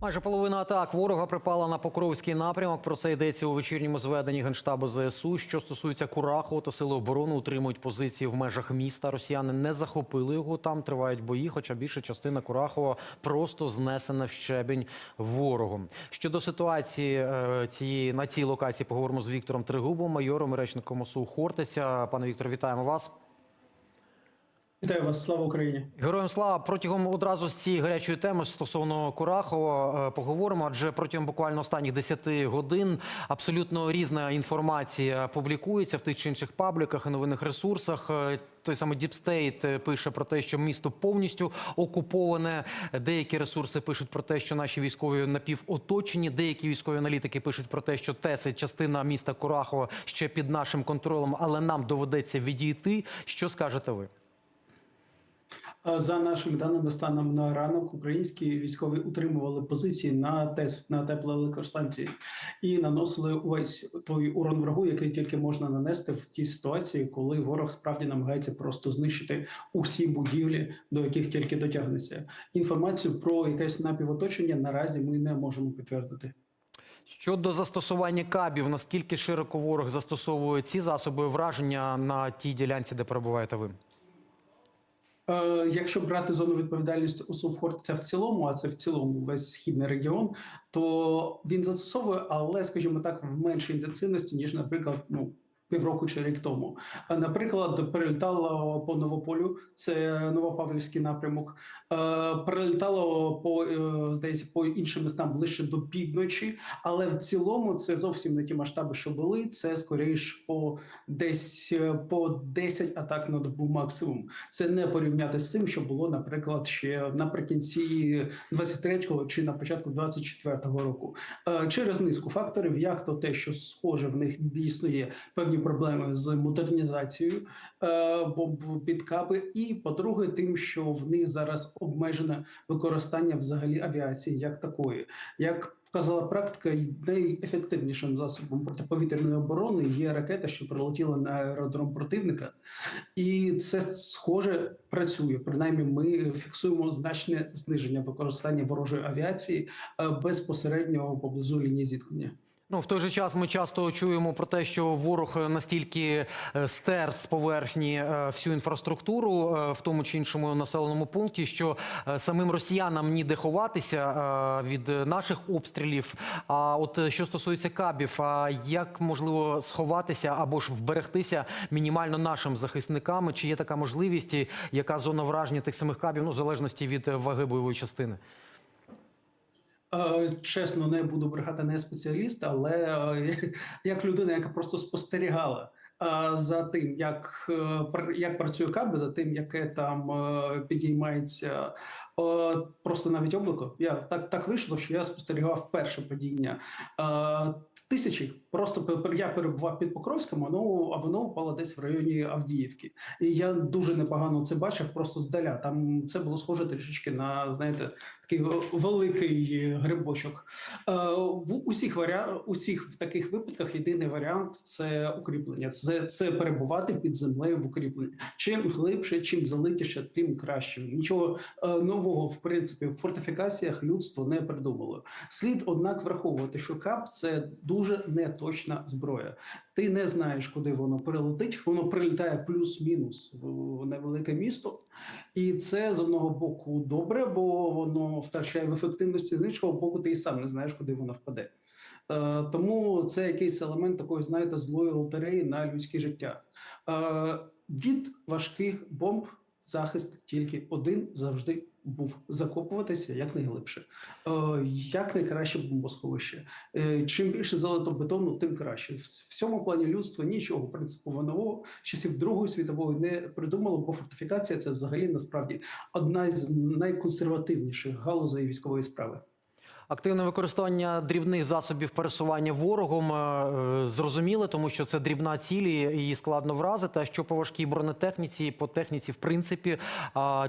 Майже половина атак ворога припала на Покровський напрямок. Про це йдеться у вечірньому зведенні генштабу ЗСУ. Що стосується Курахова, то сили оборони утримують позиції в межах міста. Росіяни не захопили його. Там тривають бої, хоча більша частина Курахова просто знесена в щебінь ворогом. Щодо ситуації е, цієї на цій локації, поговоримо з Віктором Тригубом, майором і речником ОСУ Хортиця. Пане Віктор, вітаємо вас. Вітаю вас, слава Україні. Героям слава протягом одразу з цієї гарячої теми стосовно Курахова е, поговоримо. Адже протягом буквально останніх 10 годин абсолютно різна інформація публікується в тих чи інших пабліках і новинних ресурсах. Е, Той самий е, пише про те, що місто повністю окуповане. Деякі ресурси пишуть про те, що наші військові напівоточені. Деякі військові аналітики пишуть про те, що Теси, частина міста Курахова ще під нашим контролем, але нам доведеться відійти. Що скажете ви? За нашими даними, станом на ранок українські військові утримували позиції на ТЕС на теплоелектростанції і наносили увесь той урон врагу, який тільки можна нанести в тій ситуації, коли ворог справді намагається просто знищити усі будівлі, до яких тільки дотягнеться. Інформацію про якесь напівоточення наразі ми не можемо підтвердити. Щодо застосування кабів, наскільки широко ворог застосовує ці засоби враження на тій ділянці, де перебуваєте ви? Е, Якщо брати зону відповідальності у Сувхортця в цілому, а це в цілому весь східний регіон, то він застосовує, але, скажімо так, в меншій інтенсивності, ніж, наприклад, ну. Півроку чи рік тому, А, наприклад, перелітало по Новополю, це Новопавлівський напрямок. Е, перелітало по е, здається по іншим містам ближче до півночі, але в цілому це зовсім не ті масштаби, що були. Це скоріш по десь е, по 10 атак на добу максимум. Це не порівняти з цим, що було, наприклад, ще наприкінці 23-го чи на початку 24-го року. Е, Через низку факторів, як то те, що схоже, в них дійсно є певні проблеми з модернізацією е, бомб під каби, і по-друге, тим, що в них зараз обмежене використання взагалі авіації як такої, як Показала практика, найефективнішим засобом протиповітряної оборони є ракета, що прилетіла на аеродром противника, і це схоже працює. Принаймні, ми фіксуємо значне зниження використання ворожої авіації е, безпосередньо поблизу лінії зіткнення. Ну, в той же час ми часто чуємо про те, що ворог настільки е, стер з поверхні е, всю інфраструктуру е, в тому чи іншому населеному пункті, що самим росіянам ніде ховатися від наших обстрілів. А от що стосується кабів, а як можливо сховатися або ж вберегтися мінімально нашим захисникам? Чи є така можливість, яка зона враження тих самих кабів, ну в залежності від ваги бойової частини? Е, Чесно, не буду брехати не спеціаліст, але е, як людина, яка просто спостерігала е, за тим, як, як працює каби, за тим, яке там підіймається просто навіть облако. Я так, так вийшло, що я спостерігав перше падіння. е, Тисячі просто я перебував під Покровськом, воно а воно впало десь в районі Авдіївки, і я дуже непогано це бачив просто здаля. Там це було схоже трішечки на знаєте такий е, великий грибочок. Е, В усіх варіа... усіх таких випадках єдиний варіант це укріплення. Це, це перебувати під землею в укріпленні. Чим глибше, чим залитіше, тим краще. Нічого е, нового в принципі в фортифікаціях людство не придумало. Слід однак враховувати, що кап це дуже неточна зброя. Ти не знаєш, куди воно прилетить. Воно прилітає плюс-мінус в невелике місто, і це з одного боку добре, бо воно втрачає в ефективності. З іншого боку, ти і сам не знаєш, куди воно впаде. Е, тому це якийсь елемент такої, знаєте, злої лотереї на людське життя. Е, від важких бомб захист тільки один завжди був закопуватися якнайглибше. Е, як найкраще бомбосховище. Е, чим більше залитобетону, тим краще. В цьому плані людство нічого принципово нового часів Другої світової не придумало, бо фортифікація це взагалі насправді одна з найконсервативніших галузей військової справи. Активне використання дрібних засобів пересування ворогом е, зрозуміле, тому що це дрібна ціль і її складно вразити. А що по важкій бронетехніці, по техніці, в принципі,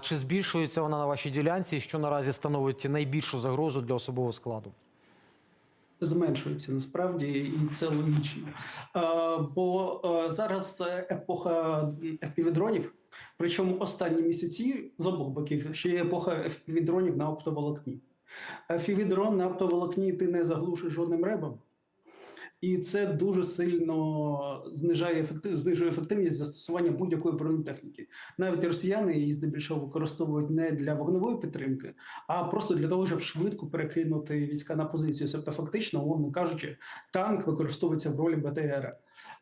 чи збільшується вона на вашій ділянці, що наразі становить найбільшу загрозу для особового складу? зменшується насправді, і це логічно. Е, бо е, зараз епоха FPV-дронів, причому останні місяці з обох боків ще є епоха FPV-дронів на оптоволокні. FPV-дрон на оптоволокні ти не заглушиш жодним ребом. І це дуже сильно знижає ефектив, знижує ефективність застосування будь-якої бронетехніки. Навіть росіяни її здебільшого використовують не для вогневої підтримки, а просто для того, щоб швидко перекинути війська на позицію. Тобто, фактично, умовно кажучи, танк використовується в ролі БТР.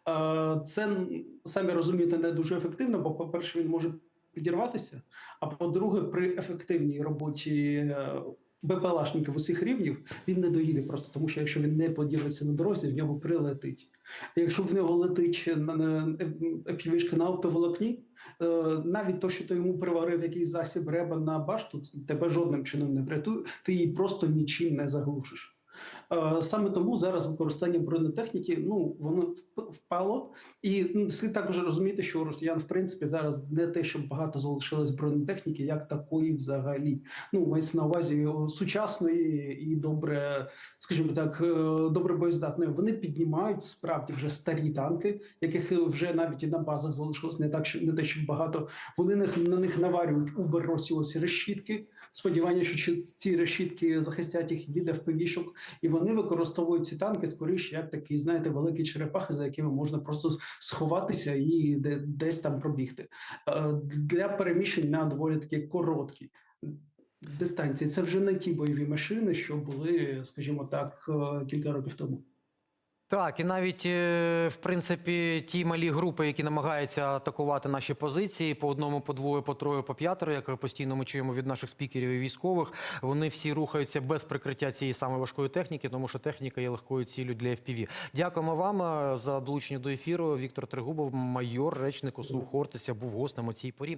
Е, Це самі розумієте не дуже ефективно, бо, по-перше, він може підірватися. А по-друге, при ефективній роботі е, БПЛАшників усіх рівнів він не доїде просто тому, що якщо він не поділиться на дорозі, в нього прилетить. А Якщо в нього летить на, на FPV-шка оптоволокні, е, навіть то, що ти йому приварив якийсь засіб реба на башту, тебе жодним чином не врятує, ти її просто нічим не заглушиш. Е, Саме тому зараз використання бронетехніки ну воно вп- впало, і ну, слід також розуміти, що у росіян в принципі зараз не те, щоб багато залишилось бронетехніки, як такої взагалі. Ну мається на увазі сучасної і добре, скажімо так, е, добре боєздатної. Вони піднімають справді вже старі танки, яких вже навіть і на базах залишилось не так, що не те, щоб багато. Вони на, них наварюють оці ось решітки. Сподівання, що ці решітки захистять їх від FPV-шок, і вони використовують ці танки скоріше як такі, знаєте, великі черепахи, за якими можна просто сховатися і де, десь там пробігти. Е, Для переміщень на доволі такі короткі дистанції. Це вже не ті бойові машини, що були, скажімо так, е, кілька років тому. Так, і навіть е, в принципі ті малі групи, які намагаються атакувати наші позиції по одному, по двоє, по троє, по п'ятеро, як постійно ми чуємо від наших спікерів і військових, вони всі рухаються без прикриття цієї самої важкої техніки, тому що техніка є легкою ціллю для FPV. Дякуємо вам е, за долучення до ефіру. Віктор Трегубов, майор, речник ОСУ Хортиця, був гостем у цій порі.